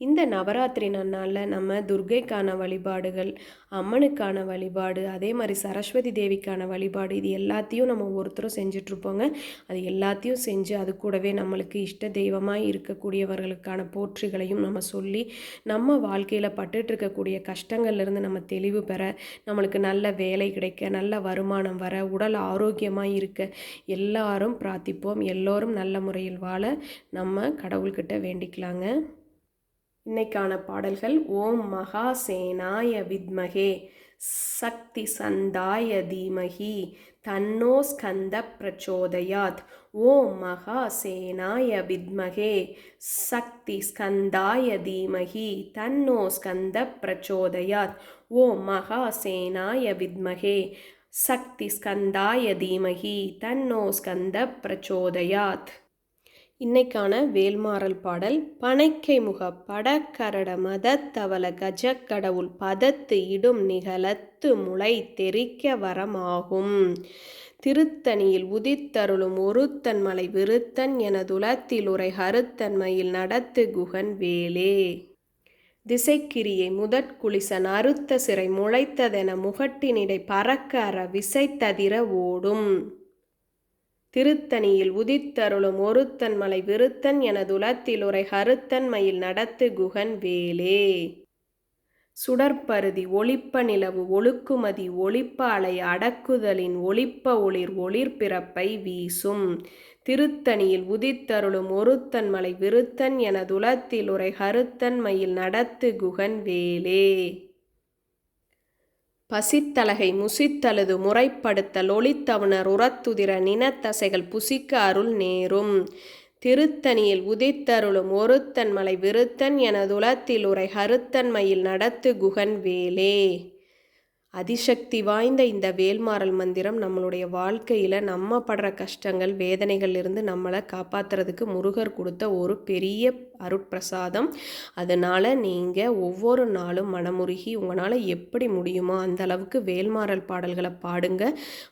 இந்த நவராத்திரி நன்னாளில் நம்ம துர்கைக்கான வழிபாடுகள் அம்மனுக்கான வழிபாடு அதே மாதிரி சரஸ்வதி தேவிக்கான வழிபாடு இது எல்லாத்தையும் நம்ம ஒருத்தரும் செஞ்சிட்ருப்போங்க. அது எல்லாத்தையும் செஞ்சு அது கூடவே நம்மளுக்கு இஷ்ட தெய்வமாக இருக்கக்கூடியவர்களுக்கான போற்றிகளையும் நம்ம சொல்லி நம்ம வாழ்க்கையில் பட்டுட்ருக்கக்கூடிய கஷ்டங்கள்லேருந்து நம்ம தெளிவு பெற நம்மளுக்கு நல்ல வேலை கிடைக்க நல்ல வருமானம் வர உடல் ஆரோக்கியமாக இருக்க எல்லாரும் பிரார்த்திப்போம். எல்லோரும் நல்ல முறையில் வாழ நம்ம கடவுள்கிட்ட வேண்டிக்கலாங்க. இன்னைக்கான பாடல்கள் ஓம் மகாசேனாய வித்மகே சக்தி சந்தாய தீமகி தன்னோ ஸ்கந்த பிரச்சோதயாத் ஓம் மகாசேனாய வித்மகே சக்தி ஸ்கந்தாய தீமகி தன்னோ ஸ்கந்த பிரச்சோதயாத் ஓம் மகாசேனாய வித்மகே சக்தி ஸ்கந்தாய தீமகி தன்னோ ஸ்கந்த பிரச்சோதயாத். இன்னைக்கான வேல்மாறல் பாடல் பனைக்கை முக படக்கரட மதத்தவள கஜக்கடவுள் பதத்து இடும் நிகழத்து முளை தெரிக்க வரமாகும். திருத்தணியில் உதித்தருளும் ஒருத்தன் மலை விருத்தன் என துலத்தில் உரை ஹருத்தன்மையில் நடத்து குகன் வேலே. திசைக்கிரியை முதற்குளிசன் அறுத்த சிறை முளைத்ததென முகட்டினிடை பறக்க அற விசைத்ததிர ஓடும். திருத்தணியில் உதித்தருளும் ஒருத்தன் மலை விருத்தன் எனதுலத்தில் உரை ஹருத்தன்மையில் நடத்து குகன் வேலே. சுடற்பருதி ஒளிப்ப நிலவு ஒழுக்குமதி ஒளிப்ப அலை அடக்குதலின் ஒளிப்ப ஒளிர் ஒளிர் பிறப்பை வீசும். திருத்தணியில் உதித்தருளும் ஒருத்தன் மலை விருத்தன் எனதுலத்தில் உரை ஹருத்தன்மையில் நடத்து குகன் வேலே. பசித்தலகை முசித்தழுது முறைப்படுத்தல் ஒளித்தவனர் உரத்துதிர நினத்தசைகள் புசிக்க அருள் நேரும். திருத்தணியில் உதித்தருளும் ஒருத்தன் மலை விருத்தன் எனதுலத்தில் உரை ஹருத்தன்மையில் நடத்து குகன் வேலே. அதிசக்தி வாய்ந்த இந்த வேல்மாறல் மந்திரம் நம்மளுடைய வாழ்க்கையில் நம்ம படுற கஷ்டங்கள் வேதனைகள்லேருந்து நம்மளை காப்பாற்றுறதுக்கு முருகர் கொடுத்த ஒரு பெரிய அருட்பிரசாதம். அதனால் நீங்கள் ஒவ்வொரு நாளும் மனமுருகி உங்களால் எப்படி முடியுமோ அந்த அளவுக்கு வேல்மாறல் பாடல்களை பாடுங்க.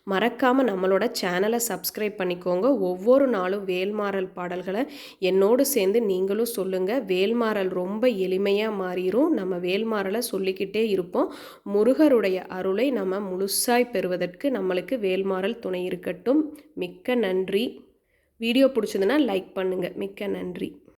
மறக்காமல் நம்மளோட சேனலை சப்ஸ்கிரைப் பண்ணிக்கோங்க. ஒவ்வொரு நாளும் வேல்மாறல் பாடல்களை என்னோடு சேர்ந்து நீங்களும் சொல்லுங்கள் வேல்மாறல் ரொம்ப எளிமையாக மாறிடும் நம்ம வேல்மாறலை சொல்லிக்கிட்டே இருப்போம். முருகருடைய அருளை நம்ம முழுசாய் பெறுவதற்கு நம்மளுக்கு வேல்மாறல் துணை இருக்கட்டும். மிக்க நன்றி. வீடியோ பிடிச்சதுன்னா லைக் பண்ணுங்கள் மிக்க நன்றி.